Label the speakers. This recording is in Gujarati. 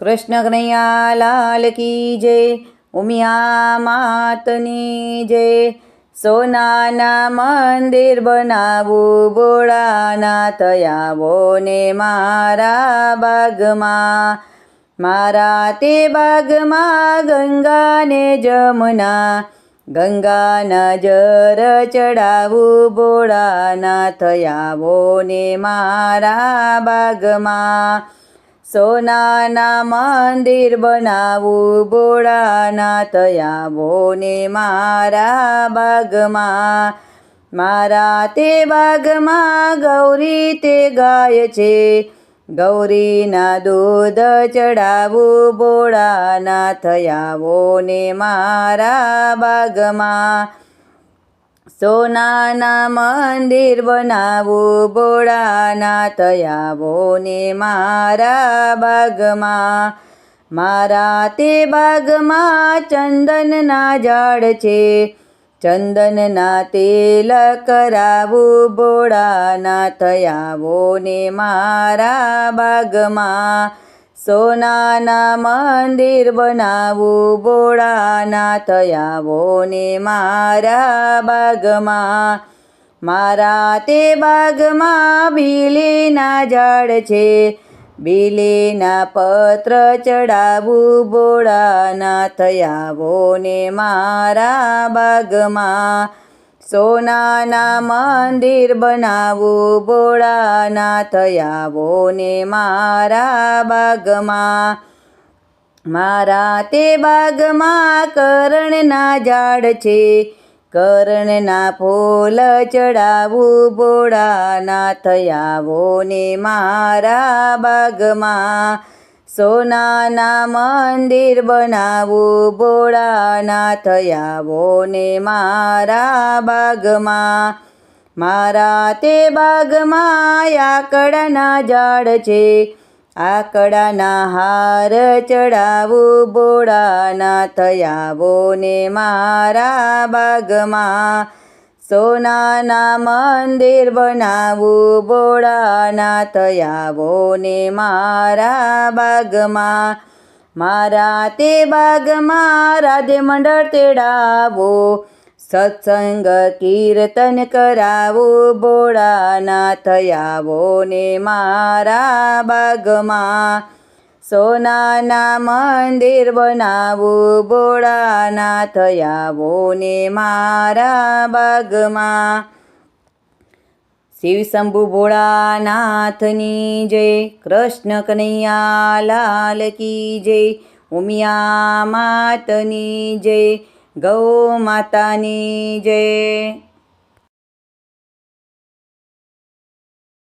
Speaker 1: કૃષ્ણ કનૈયા લાલ કી જય, ઉમિયા માતની જય. સોનાના મંદિર બનાવું બોળાના થયાવો ને મારા બાગમાં. મારા તે બાગમાં ગંગાને જમના, ગંગાના જર ચડાવું બોળાના થયાવો ને મારા બાગમાં. સોનાના મંદિર બનાવું, ભોળાના તયા ને મારા બાગમાં. મારા તે બાગમાં ગૌરી તે ગાય છે. ગૌરીના દૂધ ચડાવું, ભોળાના થયા ને મારા બાગમાં. સોનાના મંદિર બનાવું, ભોળાના તયાવો ને મારા બાગમાં. મારા તે બાગમાં ચંદનના ઝાડ છે. ચંદનના તેલ કરાવું, ભોળાના તયાવો ને મારા બાગમાં. સોનાના મંદિર બનાવું બોળાના થયાવો ને મારા બાગમાં. મારા તે બાગમાં બીલીના ઝાડ છે. બીલીના પત્ર ચડાવું બોળાના થયાવો ને મારા બાગમાં. સોનાના મંદિર બનાવું ભોળાનાથ આવો ને મારા બાગમાં. મારા તે બાગમાં કરણના ઝાડ છે. કરણના ફૂલ ચડાવું ભોળાનાથ આવો ને મારા બાગમાં. સોનાના મંદિર બનાવું ભોળાનાથ આવો ને મારા બાગમાં. મારા તે બાગમાં આકડાના ઝાડ છે. આકડાના હાર ચડાવું ભોળાનાથ આવો ને મારા બાગમાં. સોનાના મંદિર બનાવું બોળાના આવો ને મારા બાગમાં. મારા તે બાગમાં રાધે મંડળ તેડાવો, સત્સંગ કીર્તન કરાવો બોળાના થયાવો ને મારા બાગમાં. સોનાના મંદિર બનાવું ભોળાનાથ આવો ને મારા બાગમાં. શિવ શંભુ ભોળાનાથની જય, કૃષ્ણ કનૈયા લાલ કી જય, ઉમિયા માતની જય, ગૌ માતાની જય.